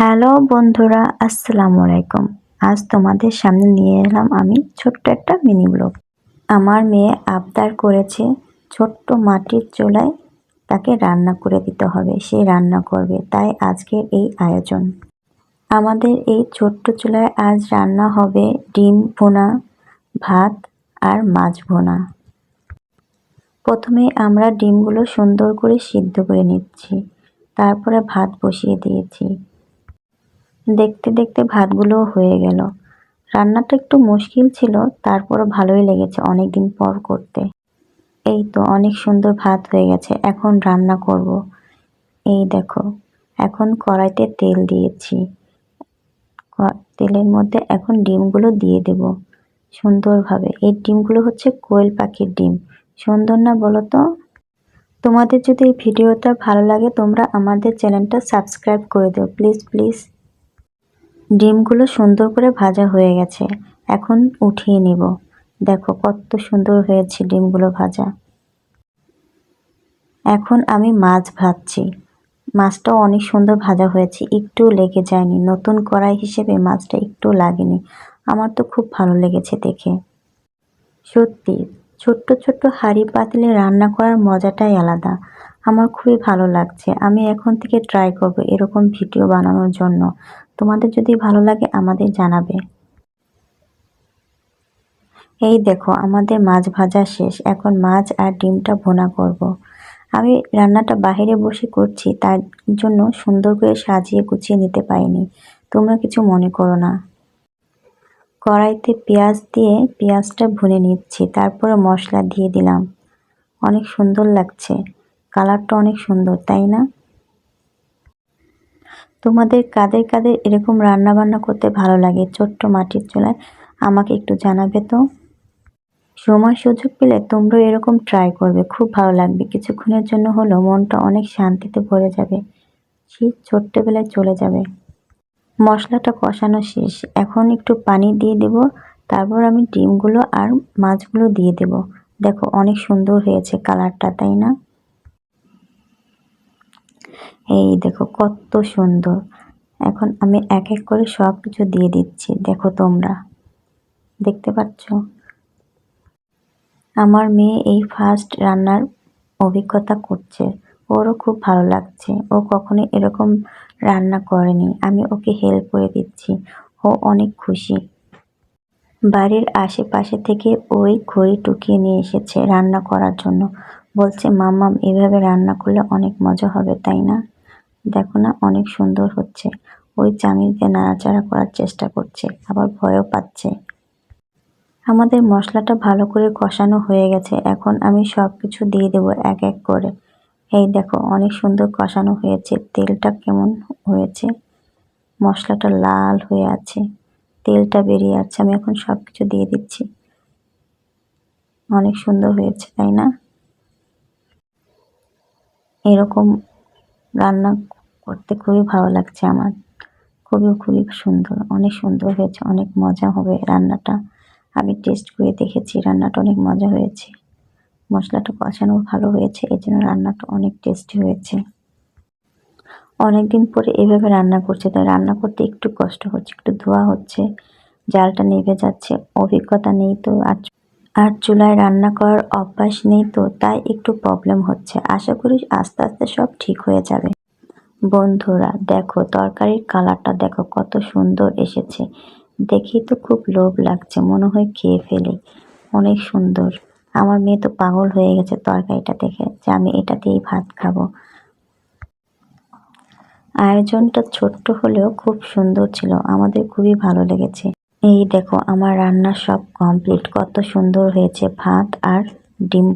Hello বন্ধুরা, আসসালামু আলাইকুম। আজ তোমাদের সামনে নিয়ে এলাম আমি ছোট্ট একটা মিনি ব্লগ। আমার মেয়ে আবদার করেছে ছোট্ট মাটির চোলায় তাকে রান্না করে দিতে হবে, সে রান্না করবে, তাই আজকের এই আয়োজন। আমাদের এই ছোট্ট চুলায় আজ রান্না হবে ডিম ভুনা, ভাত আর মাছ ভুনা। প্রথমে আমরা ডিমগুলো সুন্দর করে সিদ্ধ করে নিচ্ছি, তারপরে ভাত বসিয়ে দিয়েছি। দেখতে দেখতে ভাতগুলোও হয়ে গেল। রান্নাটা একটু মুশকিল ছিল, তারপরও ভালোই লেগেছে অনেক দিন পর করতে। এই তো অনেক সুন্দর ভাত হয়ে গেছে, এখন রান্না করব। এই দেখো, এখন কড়াইতে তেল দিয়েছি। তেলের মধ্যে এখন ডিমগুলো দিয়ে দেব সুন্দরভাবে। এই ডিমগুলো হচ্ছে কোয়েল পাখির ডিম। সুন্দর না বলো তো? তোমাদের যদি এই ভিডিওটা ভালো লাগে তোমরা আমাদের চ্যানেলটা সাবস্ক্রাইব করে দিও। Please please. ডিমগুলো সুন্দর করে ভাজা হয়ে গেছে। এখন উঠিয়ে নিব। দেখো কত সুন্দর হয়েছে ডিমগুলো ভাজা। এখন আমি মাছ ভাজছি। মাছটাও অনেক সুন্দর ভাজা হয়েছে, একটু লেগে যায়নি। নতুন কড়াই হিসেবে মাছটা একটু লাগেনি। আমার তো খুব ভালো লেগেছে দেখে। সত্যি, ছোট্ট ছোট্ট হাঁড়ি পাতিলে রান্না করার মজাটাই আলাদা। আমার খুবই ভালো লাগছে। আমি এখন থেকে ট্রাই করব এরকম ভিডিও বানানোর জন্য। তোমাদের যদি ভালো লাগে আমাদের জানাবে। এই দেখো, আমাদের মাছ ভাজা শেষ। এখন মাছ আর ডিমটা ভোনা করব। আমি রান্নাটা বাহিরে বসে করছি, তার জন্য সুন্দর করে সাজিয়ে গুছিয়ে নিতে পারিনি। তোমরা কিছু মনে করো না। কড়াইতে পেঁয়াজ দিয়ে পেঁয়াজটা ভুনে নিচ্ছি, তারপরে মশলা দিয়ে দিলাম। অনেক সুন্দর লাগছে। কালারটা অনেক সুন্দর, তাই না? তোমাদের কাদের কাদের এরকম রান্না বান্না করতে ভালো লাগে? ছোট্ট মাটির চুলায় আমাকে একটু জানাবে তো? সময় সুযোগ পেলে তোমরাও এরকম ট্রাই করবে, খুব ভালো লাগবে। কিছুক্ষণের জন্য হলো মনটা অনেক শান্তিতে ভরে যাবে। শীত ছোট্টবেলায় চলে যাবে। মশলাটা কষানো শেষ। এখন একটু পানি দিয়ে দেব। তারপর আমি ডিমগুলো আর মাছগুলো দিয়ে দেব। দেখো অনেক সুন্দর হয়েছে কালারটা তাই না? এই দেখো কত সুন্দর। এখন আমি এক এক করে সব কিছু দিয়ে দিচ্ছি, দেখো তোমরা। দেখতে পাচ্ছ? আমার মেয়ে এই ফার্স্ট রান্নার অভিজ্ঞতা করছে। ওরও খুব ভালো লাগছে। ও কখনো এরকম রান্না করেনি। আমি ওকে হেল্প করে দিচ্ছি। ও অনেক খুশি। বাড়ির আশেপাশে থেকে ওই খড়ি টুকিয়ে নিয়ে এসেছে রান্না করার জন্য। বলছে, মাম্মাম, এভাবে রান্না করলে অনেক মজা হবে, তাই না? দেখো না, অনেক সুন্দর হচ্ছে। ওই দিয়ে নাড়াচাড়া করার চেষ্টা করছে, আবার ভয়ও পাচ্ছে। আমাদের মশলাটা ভালো করে কষানো হয়ে গেছে, এখন আমি সব কিছু দিয়ে দেবো এক এক করে। এই দেখো, অনেক সুন্দর কষানো হয়েছে, তেলটা কেমন হয়েছে? মশলাটা লাল হয়ে আছে, তেলটা বেরিয়ে আছে, আমি এখন সব কিছু দিয়ে দিচ্ছি। অনেক সুন্দর হয়েছে, তাই না? এরকম রান্না করতে খুবই ভালো লাগছে আমার। খুবই খুবই সুন্দর, অনেক সুন্দর হয়েছে, অনেক মজা হবে রান্নাটা। আমি টেস্ট করে দেখেছি, রান্নাটা অনেক মজা হয়েছে। মশলাটা কষানো ভালো হয়েছে এই জন্য রান্নাটা অনেক টেস্টি হয়েছে। অনেক দিন পরে এভাবে রান্না করছে, তাই রান্না করতে একটু কষ্ট হচ্ছে, একটু ধোয়া হচ্ছে, জালটা নেভে যাচ্ছে, অভিজ্ঞতা নেই তো, আর আর চুলায় রান্না করার অভ্যাস নেই তো, তাই একটু প্রবলেম হচ্ছে। আশা করি আস্তে আস্তে সব ঠিক হয়ে যাবে। বন্ধুরা, দেখো তরকারির কালারটা দেখো কত সুন্দর এসেছে। দেখেই তো খুব লোভ লাগছে, মনে হয় খেয়ে ফেলি। অনেক সুন্দর। আমার মেয়ে তো পাগল হয়ে গেছে তরকারিটা দেখে যে আমি এটা দিয়েই ভাত খাব। আয়োজনটা ছোট্ট হলেও খুব সুন্দর ছিল, আমাদের খুবই ভালো লেগেছে। এই দেখো, আমার রান্না সব কমপ্লিট কত সুন্দর হয়েছে ভাত আর ডিম